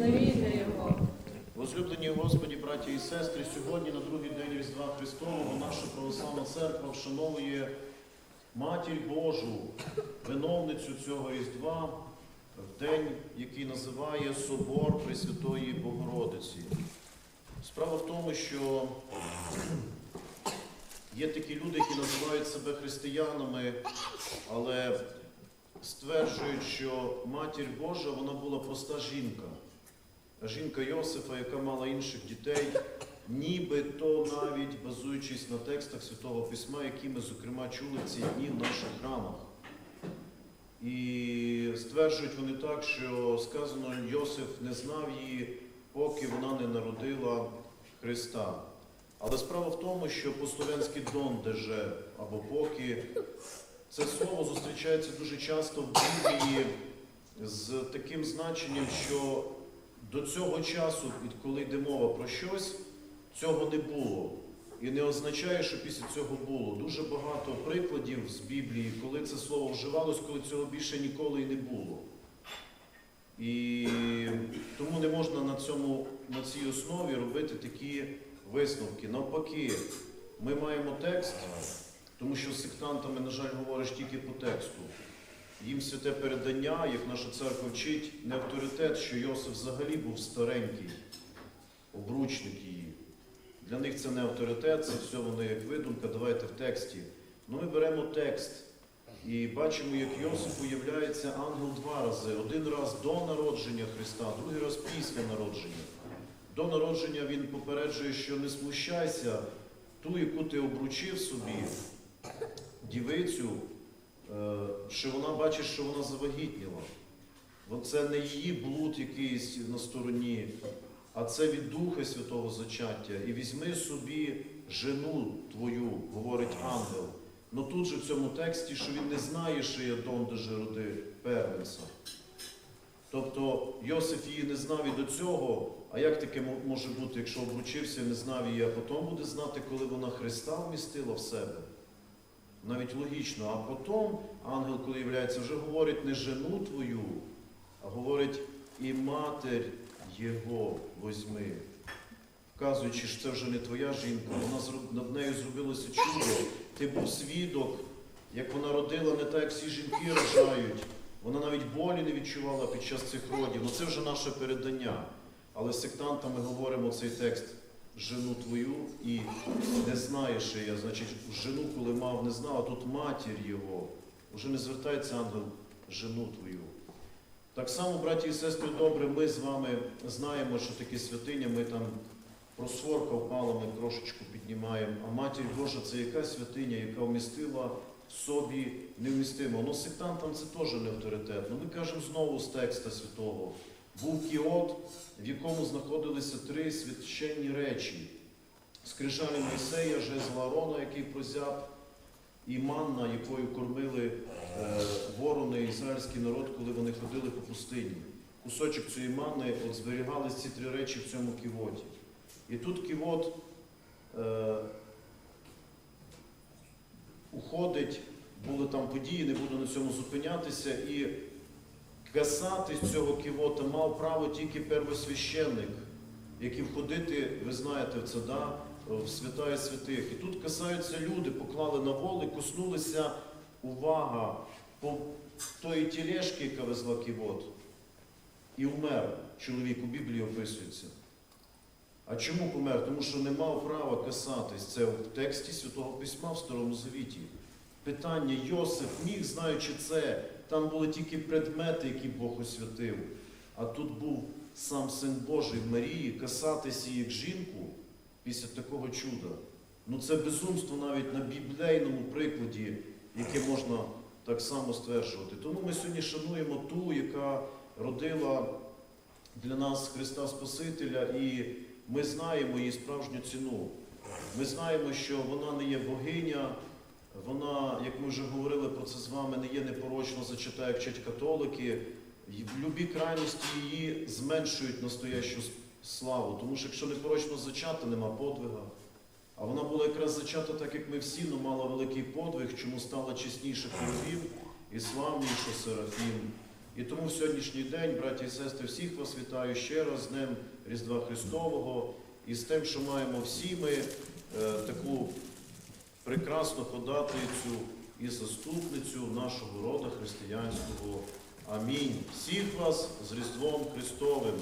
Навійте його. Возлюблені Господі, браті і сестри, сьогодні на другий день Різдва Христового наша православна церква вшановує Матір Божу, виновницю цього Різдва, в день, який називає Собор Пресвятої Богородиці. Справа в тому, що є такі люди, які називають себе християнами, але стверджують, що Матір Божа вона була проста жінка. Жінка Йосифа, яка мала інших дітей, нібито навіть базуючись на текстах Святого Письма, які ми, зокрема, чули ці дні в наших храмах. І стверджують вони так, що сказано, Йосиф не знав її, поки вона не народила Христа. Але справа в тому, що по-слов'янськи дондеже або поки це слово зустрічається дуже часто в Біблії з таким значенням, що до цього часу, коли йде мова про щось, цього не було. І не означає, що після цього було. Дуже багато прикладів з Біблії, коли це слово вживалось, коли цього більше ніколи і не було. І тому не можна на, цьому, на цій основі робити такі висновки. Навпаки, ми маємо текст, тому що з сектантами, на жаль, говориш тільки по тексту. Їм святе передання, як наша церква вчить, не авторитет, що Йосиф взагалі був старенький, обручник її. Для них це не авторитет, це все воно як видумка, давайте в тексті. Ну ми беремо текст і бачимо, як Йосифу являється ангел два рази. Один раз до народження Христа, другий раз після народження. До народження він попереджує, що не смущайся, ту, яку ти обручив собі, дівицю, що вона бачить, що вона завагітніла. Бо це не її блуд якийсь на стороні, а це від Духа Святого зачаття. І візьми собі жену твою, говорить ангел. Ну тут же в цьому тексті, що він не знає, що є дом де роди первенця. Тобто Йосиф її не знав і до цього, а як таке може бути, якщо обручився, не знав її, а потім буде знати, коли вона Христа вмістила в себе? Навіть логічно. А потім ангел, коли являється, вже говорить не жену твою, а говорить і матер його возьми. Вказуючи, що це вже не твоя жінка, вона над нею зробилося чудо. Ти був свідок, як вона родила не так, як всі жінки рожають. Вона навіть болі не відчувала під час цих родів. Ну це вже наше передання. Але з сектантами говоримо цей текст жену твою і не знаєш я. Значить, жену, коли мав, не знав, а тут матір його. Уже не звертається ангел жену твою. Так само, браті і сестри, добре, ми з вами знаємо, що таке святиня, ми там про сворка впала, ми трошечку піднімаємо. А матір Божа це яка святиня, яка вмістила в собі невмістимо. Ну, сектантам це теж не авторитет. Ну, ми кажемо знову з текста святого. Був кіот, в якому знаходилися три священні речі: скрижалі Мойсея, жезл Аарона, який прозяб, і манна, якою кормили е, ворони ізраїльський народ, коли вони ходили по пустині. Кусочок цієї манни от зберігались ці три речі в цьому ківоті. І тут ківот е, уходить, були там події, не буду на цьому зупинятися. І касати цього ківота мав право тільки первосвященник, який входити, ви знаєте, в це да, в святая святих. І тут касаються люди, поклали на воли, коснулися увага по тої тілешки, яка везла ківот. І вмер чоловік у Біблії описується. А чому помер? Тому що не мав права касатись. Це в тексті Святого Письма в Старому Завіті. Питання Йосиф міг, знаючи це, там були тільки предмети, які Бог освятив. А тут був сам Син Божий Марії, касатися як жінку після такого чуда. Ну це безумство навіть на біблейному прикладі, яке можна так само стверджувати. Тому ми сьогодні шануємо ту, яка родила для нас Христа Спасителя, і ми знаємо її справжню ціну. Ми знаємо, що вона не є богиня, вона, як ми вже говорили про це з вами, не є непорочно зачата, як вчать католики. І в любій крайності її зменшують настоящу славу. Тому що якщо непорочно зачата, нема подвига. А вона була якраз зачата, так як ми всі, але мала великий подвиг, чому стала чесніше хоровів і славніше Серафім. І тому в сьогоднішній день, браті і сестри, всіх вас вітаю ще раз з Днем Різдва Христового і з тим, що маємо всі ми е, таку прекрасну ходатайцю і заступницю нашого рода християнського. Амінь. Всіх вас з Різдвом Христовим.